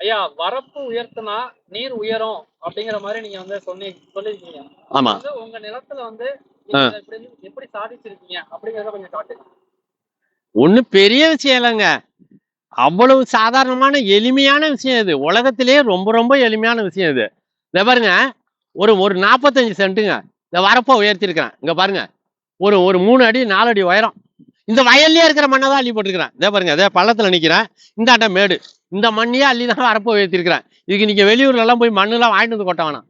ஐயா வரப்பு உயர்த்தினா நீர் உயரும் அப்படிங்கிற மாதிரி நீங்க வந்து சொன்னி சொல்லிருக்கீங்க ஆமா. உங்க நிலத்துல வந்து எப்படி சாதிச்சிருக்கீங்க அப்படிங்கறத கொஞ்சம் காட்டுங்க. ஒண்ணு பெரிய விஷயம் இல்லைங்க. அவ்வளவு சாதாரணமான எளிமையான விஷயம் இது. உலகத்திலேயே ரொம்ப ரொம்ப எளிமையான விஷயம் இது. இதை பாருங்க. ஒரு ஒரு நாற்பத்தஞ்சு சென்ட்டுங்க. இந்த வரப்போ உயர்த்திருக்கிறேன் இங்க பாருங்க. ஒரு ஒரு மூணு அடி நாலு அடி உயரம். இந்த வயல்லே இருக்கிற மண்ணை தான் அள்ளி போட்டுருக்கிறேன். இதே பாருங்க. இதே பள்ளத்துல நிக்கிறேன். இந்த ஆட்ட மேடு. இந்த மண்ணையே அள்ளி தான் வரப்போ உயர்த்திருக்கிறேன் இதுக்கு நீங்கள் வெளியூர்லலாம் போய் மண்ணுலாம் வாங்கிட்டு வந்து கொட்ட வேணாம்.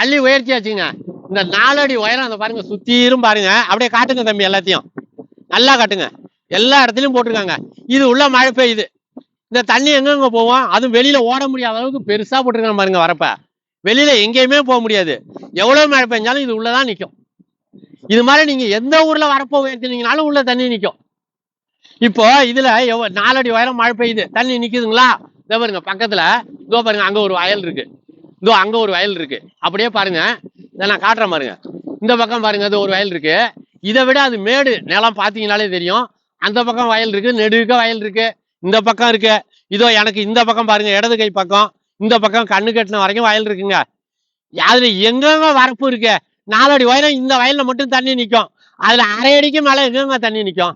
அள்ளி உயர்த்தியாச்சுங்க இந்த நாலடி உயரம் அந்த பாருங்க சுத்தீரும் பாருங்க. அப்படியே காட்டுங்க தம்பி எல்லாத்தையும். நல்லா காட்டுங்க. எல்லா இடத்துலையும் போட்டிருக்காங்க. இது உள்ள மழை பெய்யுது. இந்த தண்ணி எங்கெங்க போவோம் அதுவும் வெளியில ஓட முடியாத அளவுக்கு பெருசா போட்டிருக்காங்க பாருங்க வரப்ப. வெளியில எங்கேயுமே போக முடியாது. எவ்வளவு மழை பெஞ்சாலும் இது உள்ளதான் நிற்கும் இது மாதிரி நீங்க எந்த ஊர்ல வரப்போ உயர்த்தினீங்கனாலும் உள்ள தண்ணி நிற்கும் இப்போ இதுல நாலடி உயரம் மழை பெய்யுது. தண்ணி நிக்குதுங்களா? இதோ பாருங்க பக்கத்துல இதோ பாருங்க அங்க ஒரு வயல் இருக்கு. இதோ அங்க ஒரு வயல் இருக்கு. அப்படியே பாருங்க இதை நான் காட்டுறேன் பாருங்க. இந்த பக்கம் பாருங்க அது ஒரு வயல் இருக்கு. இதை விட அது மேடு நிலம் பாத்தீங்கனாலே தெரியும். அந்த பக்கம் வயல் இருக்கு நெடுக்க வயல் இருக்கு. இந்த பக்கம் இருக்கு. இதோ எனக்கு இந்த பக்கம் பாருங்க இடது கை பக்கம். இந்த பக்கம் கண்ணு கட்டின வரைக்கும் வயல் இருக்குங்க. அதுல எங்கெங்க வரப்பு இருக்கு? நாலடி உயரம் இந்த வயல்ல மட்டும் தண்ணி நிற்கும் அதுல அரை அடிக்கு மேல எங்கெங்க தண்ணி நிற்கும்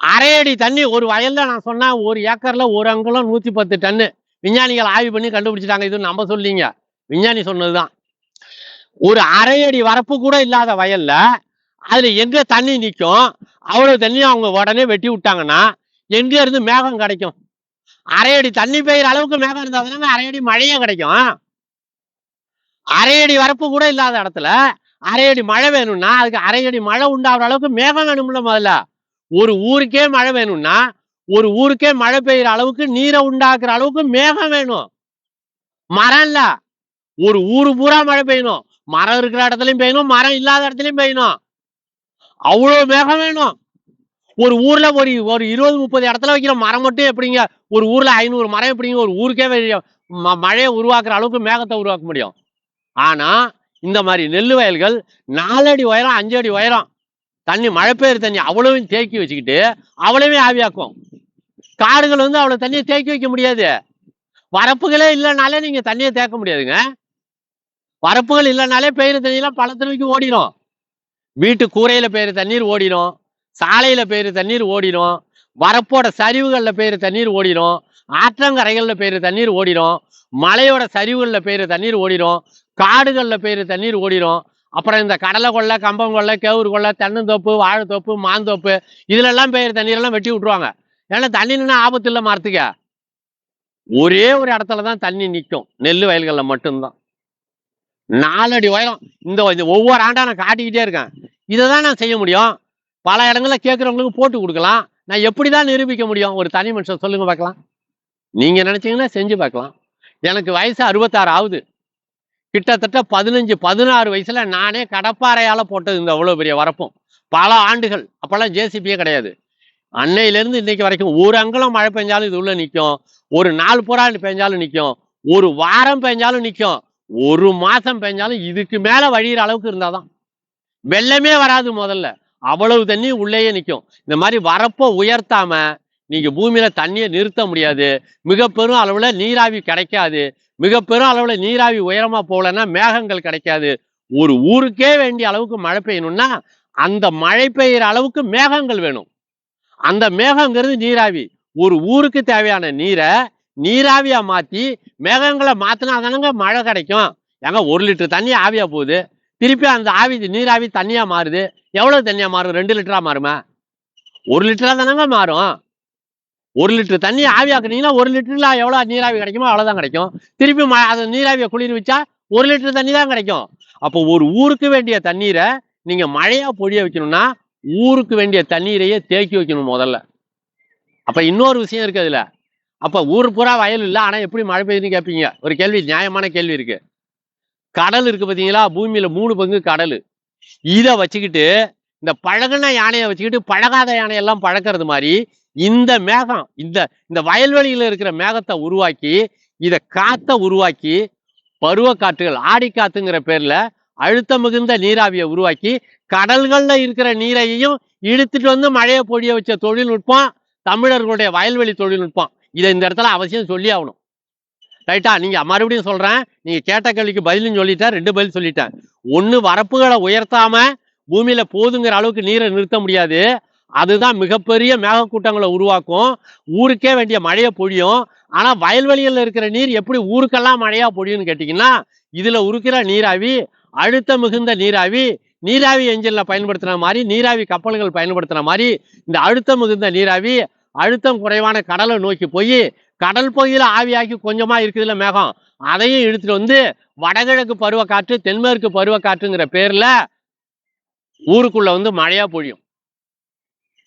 அரை அடி தண்ணி ஒரு வயல்ல நான் சொன்னேன் ஒரு ஏக்கர்ல ஒரு அங்குலம் நூத்தி பத்து டன்னு. விஞ்ஞானிகள் ஆய்வு பண்ணி கண்டுபிடிச்சிட்டாங்க. இது நம்ம சொல்லிங்க. விஞ்ஞானி சொன்னதுதான். ஒரு அரை அடி வரப்பு கூட இல்லாத வயல்ல அதுல எங்க தண்ணி நிற்கும் அவ்வளவு தண்ணி அவங்க உடனே வெட்டி விட்டாங்கன்னா எங்க இருந்து மேகம் கிடைக்கும்? அரை அடி தண்ணி பெய்யுற அளவுக்கு மேகம் இருந்தா தானே அரை அடி மழையே கிடைக்கும். அரை அடி வரப்பு கூட இல்லாத இடத்துல அரை அடி மழை வேணும்னா அதுக்கு அரை அடி மழை உண்டாகிற அளவுக்கு மேகம் வேணும்ல முதல்ல. ஒரு ஊருக்கே மழை வேணும்னா ஒரு ஊருக்கே மழை பெய்யுற அளவுக்கு நீரை உண்டாக்குற அளவுக்கு மேகம் வேணும். மரம் இல்ல. ஒரு ஊரு பூரா மழை பெய்யணும். மரம் இருக்கிற இடத்துலயும் பெய்யணும் மரம் இல்லாத இடத்துலயும் பெய்யணும். அவ்வளவு மேகம் வேணும். ஒரு ஊர்ல ஒரு ஒரு இருபது முப்பது இடத்துல வைக்கிற மரம் மட்டும் எப்படிங்க? ஒரு ஊர்ல ஐநூறு மரம் எப்படிங்க? ஒரு ஊருக்கே ம- மழையை உருவாக்குற அளவுக்கு மேகத்தை உருவாக்க முடியும். ஆனா இந்த மாதிரி நெல் வயல்கள் நாலடி உயரம் அஞ்சு அடி உயரம். தண்ணி மழை பெய்யுற தண்ணி அவ்வளவையும் தேக்கி வச்சுக்கிட்டு அவ்வளவே ஆவியாக்கும். காடுகள் வந்து அவ்வளோ தண்ணியை தேக்கி வைக்க முடியாது. வரப்புகளே இல்லைனாலே நீங்கள் தண்ணியை தேக்க முடியாதுங்க. வரப்புகள் இல்லைனாலே பெய்யுற தண்ணியெல்லாம் பள்ளத்திற்கு ஓடிடும் வீட்டு கூரையில் பெய்யுற தண்ணீர் ஓடிடும் சாலையில் பெய்யுற தண்ணீர் ஓடிடும் வரப்போட சரிவுகளில் பெய்யுற தண்ணீர் ஓடிடும் ஆற்றங்கரைகளில் பெய்யுற தண்ணீர் ஓடிடும் மலையோட சரிவுகளில் பெய்யுற தண்ணீர் ஓடிடும் காடுகளில் பெய்யுற தண்ணீர் ஓடிடும் அப்புறம் இந்த கடலை கொள்ளை கம்பம் கொள்ளை கேவுரு கொள்ளை தென்னந்தோப்பு வாழைத்தோப்பு மாந்தோப்பு இதுலெல்லாம் பெய்யுற தண்ணீரெல்லாம் வெட்டி விட்டுருவாங்க. ஏன்னா தண்ணி ஆபத்து இல்லை மரத்துக்கு. ஒரே ஒரு இடத்துல தான் தண்ணி நிற்கும். நெல் வயல்களில் மட்டும்தான். நாலடி உயரம் இந்த ஒவ்வொரு ஆண்டா நான் காட்டிக்கிட்டே இருக்கேன். இதை தான் நான் செய்ய முடியும். பல இடங்களில் கேட்குறவங்களுக்கு போட்டு கொடுக்கலாம். நான் எப்படி தான் நிரூபிக்க முடியும்? ஒரு தனி மனுஷன் சொல்லுங்க பார்க்கலாம். நீங்கள் நினச்சிங்கன்னா செஞ்சு பார்க்கலாம். எனக்கு வயசு அறுபத்தாறு ஆகுது. கிட்டத்தட்ட பதினஞ்சு பதினாறு வயசுல நானே கடப்பாறையால போட்டது இந்த அவ்வளவு பெரிய வரப்பும். பல ஆண்டுகள். அப்பெல்லாம் ஜேசிபியே கிடையாது. அன்னையிலேருந்து இன்னைக்கு வரைக்கும் ஒரு அங்குலம் மழை பெஞ்சாலும் இது உள்ள நிற்கும் ஒரு நாள் புறாண்டு பெஞ்சாலும் நிற்கும் ஒரு வாரம் பெஞ்சாலும் நிற்கும் ஒரு மாசம் பெஞ்சாலும் இதுக்கு மேல வழியிற அளவுக்கு இருந்தாதான் வெள்ளமே வராது முதல்ல. அவ்வளவு தண்ணி உள்ளேயே நிற்கும் இந்த மாதிரி வரப்போ உயர்த்தாம நீங்க பூமியில தண்ணியை நிறுத்த முடியாது. மிக பெரும் அளவுல நீராவி கிடைக்காது. மிக பெரும் நீராவி உயரமாக போகலன்னா மேகங்கள் கிடைக்காது. ஒரு ஊருக்கே வேண்டிய அளவுக்கு மழை பெய்யணும்னா அந்த மழை பெய்கிற அளவுக்கு மேகங்கள் வேணும். அந்த மேகங்கிறது நீராவி. ஒரு ஊருக்கு தேவையான நீரை நீராவியாக மாற்றி மேகங்களை மாற்றினா தானங்க மழை கிடைக்கும். ஏங்க ஒரு லிட்டர் தண்ணி ஆவியாக போகுது. திருப்பி அந்த ஆவி நீராவி தண்ணியாக மாறுது. எவ்வளோ தண்ணியாக மாறும்? ரெண்டு லிட்டரா மாறுமா? ஒரு லிட்டரா தானங்க மாறும். ஒரு லிட்டர் தண்ணி ஆவியாக்குனீங்கன்னா ஒரு லிட்டர்ல எவ்வளவு நீராவி கிடைக்குமோ அவ்வளவுதான் கிடைக்கும். திருப்பி அதை அந்த நீராவியை குளிர் வச்சா ஒரு லிட்டர் தண்ணி தான் கிடைக்கும். அப்போ ஒரு ஊருக்கு வேண்டிய தண்ணீரை நீங்க மழையா பொழிய வைக்கணும்னா ஊருக்கு வேண்டிய தண்ணீரையே தேக்கி வைக்கணும் முதல்ல. அப்ப இன்னொரு விஷயம் இருக்கு அதுல. அப்ப ஊர் பூரா வயல் இல்லை ஆனா எப்படி மழை பெய்யுதுன்னு கேட்பீங்க ஒரு கேள்வி நியாயமான கேள்வி இருக்கு. கடல் இருக்கு பாத்தீங்களா? பூமியில மூணு பங்கு கடல். இதை வச்சுக்கிட்டு இந்த பழகுன யானையை வச்சுக்கிட்டு பழகாத யானையெல்லாம் பழக்கிறது மாதிரி இந்த மேகம் இந்த இந்த வயல்வெளியில் இருக்கிற மேகத்தை உருவாக்கி இதை காத்த உருவாக்கி பருவ காற்றுகள் ஆடி காத்துங்கிற பேர்ல அழுத்த மிகுந்த நீராவியை உருவாக்கி கடல்கள்ல இருக்கிற நீரையும் இழுத்துட்டு வந்து மழையை பொழிய வச்ச தொழில்நுட்பம் தமிழர்களுடைய வயல்வெளி தொழில்நுட்பம். இதை இந்த இடத்துல அவசியம் சொல்லி ஆகணும். ரைட்டா? நீங்க மறுபடியும் சொல்றேன். நீங்க கேட்ட கேள்விக்கு பதிலும் சொல்லிட்டேன் ரெண்டு பதில் சொல்லிட்டேன். ஒன்று வரப்புகளை உயர்த்தாம பூமியில போதுங்கிற அளவுக்கு நீரை நிறுத்த முடியாது. அதுதான் மிகப்பெரிய மேகக்கூட்டங்களை உருவாக்கும். ஊருக்கே வேண்டிய மழையை பொழியும். ஆனா வயல்வெளியில் இருக்கிற நீர் எப்படி ஊருக்கெல்லாம் மழையா பொழியும்னு கேட்டீங்கன்னா இதுல உருக்கிற நீராவி அழுத்த மிகுந்த நீராவி நீராவி என்ஜின்ல பயன்படுத்துன மாதிரி நீராவி கப்பல்கள் பயன்படுத்துன மாதிரி இந்த அழுத்தம் மிகுந்த நீராவி அழுத்தம் குறைவான கடலை நோக்கி போய் கடல் பகுதியில் ஆவியாக்கி கொஞ்சமா இருக்குதுல்ல மேகம். அதையும் இழுத்துட்டு வந்து வடகிழக்கு பருவக்காற்று தென்மேற்கு பருவக்காற்றுங்கிற பேர்ல ஊருக்குள்ள வந்து மழையா பொழியும்.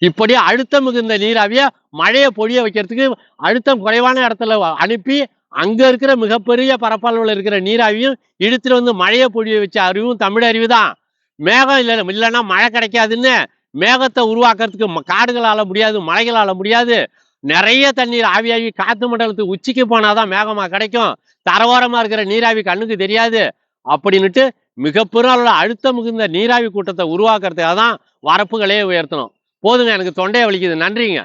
இப்படி அழுத்தம் மிகுந்த நீராவிய மழையை பொழிய வைக்கிறதுக்கு அழுத்தம் குறைவான இடத்துல அனுப்பி அங்க இருக்கிற மிகப்பெரிய பரப்பளவில் இருக்கிற நீராவியும் இழுத்துட்டு வந்து மழையை பொழிய வச்ச அறிவும் தமிழ் அறிவு தான். மேகம் இல்லை இல்லைன்னா மழை கிடைக்காதுன்னு மேகத்தை உருவாக்குறதுக்கு காடுகளால முடியாது மலைகளால முடியாது. நிறைய தண்ணீர் ஆவியாகி காத்து மண்டலத்துக்கு உச்சிக்கு போனாதான் மேகமா கிடைக்கும். தரவோரமா இருக்கிற நீராவி கண்ணுக்கு தெரியாது. அப்படின்னுட்டு மிகப்பெரிய அளவில் அழுத்தம் மிகுந்த நீராவி கூட்டத்தை உருவாக்குறதுக்காக தான் வரப்புகளே உயர்த்தணும். போதுங்க எனக்கு தொண்டையை வலிக்குது. நன்றிங்க.